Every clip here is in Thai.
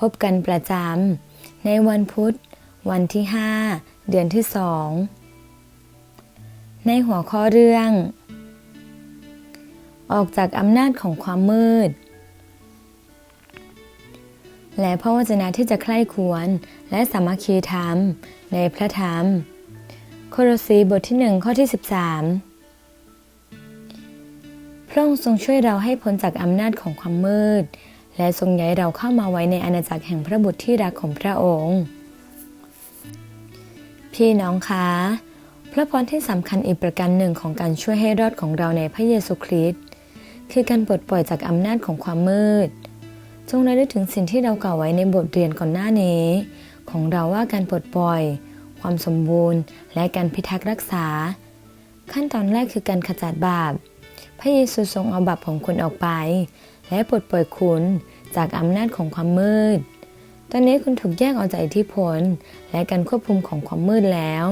พบกันประจำในวันพุธ วันที่ 5 เดือนที่2ในหัวข้อเรื่อง ออกจากอำนาจของความมืด และพระวจนะที่จะใคร่ควรและสามัคคีธรรมในพระธรรม โครสีบทที่1ข้อที่ 13 พระองค์ทรงช่วยเราให้พ้นจากอำนาจของความมืด และทรงย้ายเราเข้ามาไว้ในอาณาจักรแห่งพระบุตรที่รักของพระองค์ พี่น้องคะพระพรที่สำคัญอีกประการหนึ่งของการช่วยให้รอดของเราในพระเยซูคริสต์คือการปลดปล่อยจากอำนาจของความมืด จงระลึกถึงสิ่งที่เรากล่าวไว้ในบทเรียนก่อนหน้านี้ ของเราว่าการปลดปล่อย ความสมบูรณ์ และการพิทักษ์รักษา ขั้นตอนแรกคือการขจัดบาป พระเยซูทรงเอาบาปของคุณออกไป และปลดปล่อยคุณจากอำนาจของความมืด ตอนนี้คุณถูกแยกออกจากอิทธิพล และการควบคุมของความมืดแล้ว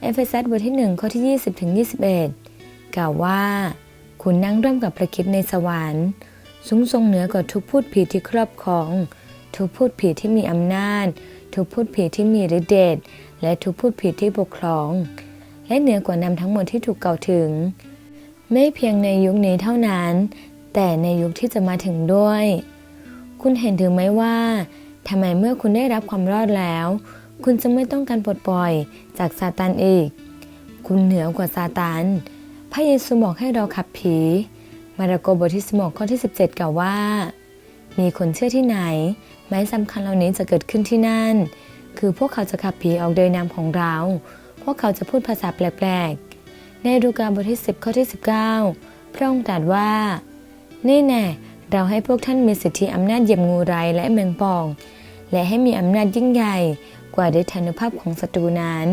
เอเฟซัสบทที่ 1 ข้อที่ 20ถึง21 กล่าวว่า คุณนั่งร่วมกับพระคิดในสวรรค์สูงทรงเหนือกว่าทุกพูดผีที่ครอบครอง ทุกพูดผีที่มีอำนาจ ทุกพูดผีที่มีฤทธิ์เดช และทุกพูดผีที่ปกครอง และเหนือกว่านำทั้งหมดที่ถูกกล่าวถึง ไม่เพียงในยุคนี้เท่านั้น แต่ในยุคที่จะมาถึงด้วย คุณเห็นถึงไหมว่าทำไมเมื่อคุณได้รับความรอดแล้ว คุณจะไม่ต้องการปลดปล่อยจากซาตานอีก คุณเหนือกว่าซาตานพระเยซูบอกให้เราขับผี มาระโกบทที่16ข้อที่ 17 กล่าวว่า มีคนเชื่อที่ไหน ไม้สำคัญเหล่านี้จะเกิดขึ้นที่นั่น คือพวกเขาจะขับผีออกโดยนามของเรา พวกเขาจะพูดภาษาแปลกๆ ในดูกาบทที่ 10 ข้อที่ 19 พระองค์ตรัสว่า นี่แน่เราให้พวกท่านมีสิทธิอำนาจเหยียบงูไรและแมงป่อง และให้มีอำนาจยิ่งใหญ่กว่าฤทานุภาพของศัตรูนั้น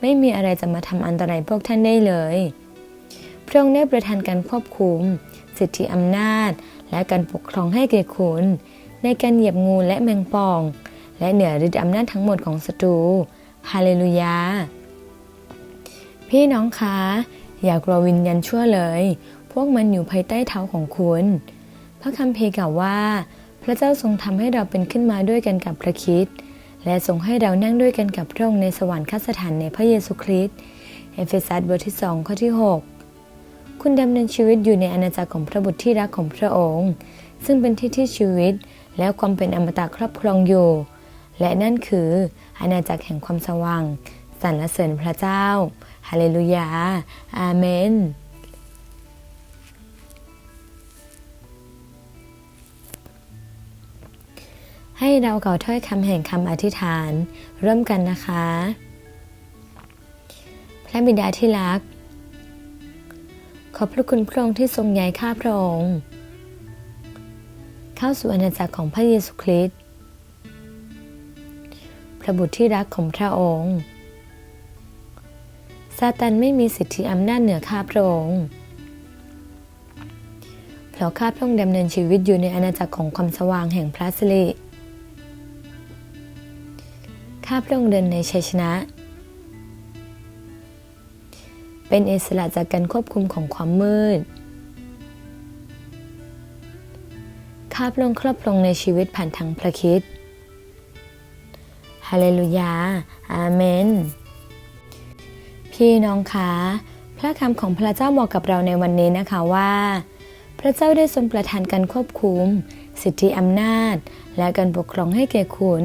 ไม่มีอะไรจะมาทำอันตรายพวกท่านได้เลย พระองค์ได้ประทานการควบคุม สิทธิอำนาจ และการปกครองให้แก่คุณ ในการเหยียบงูและแมงป่อง และเหนือฤทธิอำนาจทั้งหมดของศัตรูฮาเลลูยา พี่น้องคะ อย่ากลัววิญญาณชั่วเลย พวกมันอยู่ภายใต้เท้าของคุณ พระคัมภีร์กล่าวว่า พระเจ้าทรงทำให้เราเป็นขึ้นมาด้วยกันกับพระคิดและทรงให้เรานั่งด้วยกันกับพระองค์ในสวรรคสถานในพระเยซูคริสต์เอเฟซัสบทที่2ข้อที่ 6 คุณดำเนินชีวิตอยู่ในอาณาจักรของพระบุตรที่รักของพระองค์ ซึ่งเป็นที่ที่ชีวิตและความเป็นอมตะครอบครองอยู่ และนั่นคืออาณาจักรแห่งความสว่างสรรเสริญพระเจ้า ฮาเลลูยา อาเมน ให้เรากล่าถ้อยคำแห่งคำอธิษฐาน เริ่มกันนะคะ พระบิดาที่รัก ขอบพระคุณพระองค์ที่ทรงย้ายข้าพระองค์ เข้าสู่อาณาจักรของพระเยซูคริสต์พระบุตรที่รักของพระองค์ซาตานไม่มีสิทธิอำนาจเหนือข้าพระองค์เพราะข้าพระองค์ดำเนินชีวิตอยู่ในอาณาจักรของความสว่างแห่งพระสิริ ข้าพระองค์เดินในชัยชนะ เป็นอิสระจากการควบคุมของความมืด ข้าพระองค์ครอบครองในชีวิตผ่านทางพระคิดฮาเลลูยา อาเมน พี่น้องคะ พระคำของพระเจ้าบอกกับเราในวันนี้นะคะว่า พระเจ้าได้ทรงประทานการควบคุม สิทธิอำนาจ และการปกครองให้แก่คุณ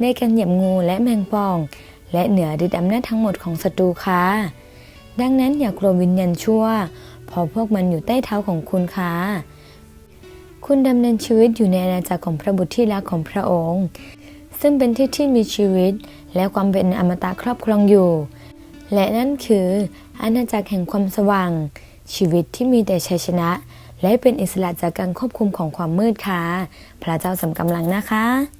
ในการเหยียบงูและแมงป่อง และเหนือฤทธิอำนาจทั้งหมดของศัตรูค่ะ ดังนั้นอย่ากลัววิญญาณชั่วเพอพวกมันอยู่ใต้เท้าของคุณค่ะคุณดำเนินชีวิตอยู่ในอาณาจักรของพระบุตรที่รักของพระองค์ ซึ่งเป็นที่ที่มีชีวิตและความเป็นอมตะครอบครองอยู่ และนั่นคืออาณาจักรแห่งความสว่าง ชีวิตที่มีแต่ชัยชนะ และเป็นอิสระจากการควบคุมของความมืดค่ะ พระเจ้าสำกำลังนะคะ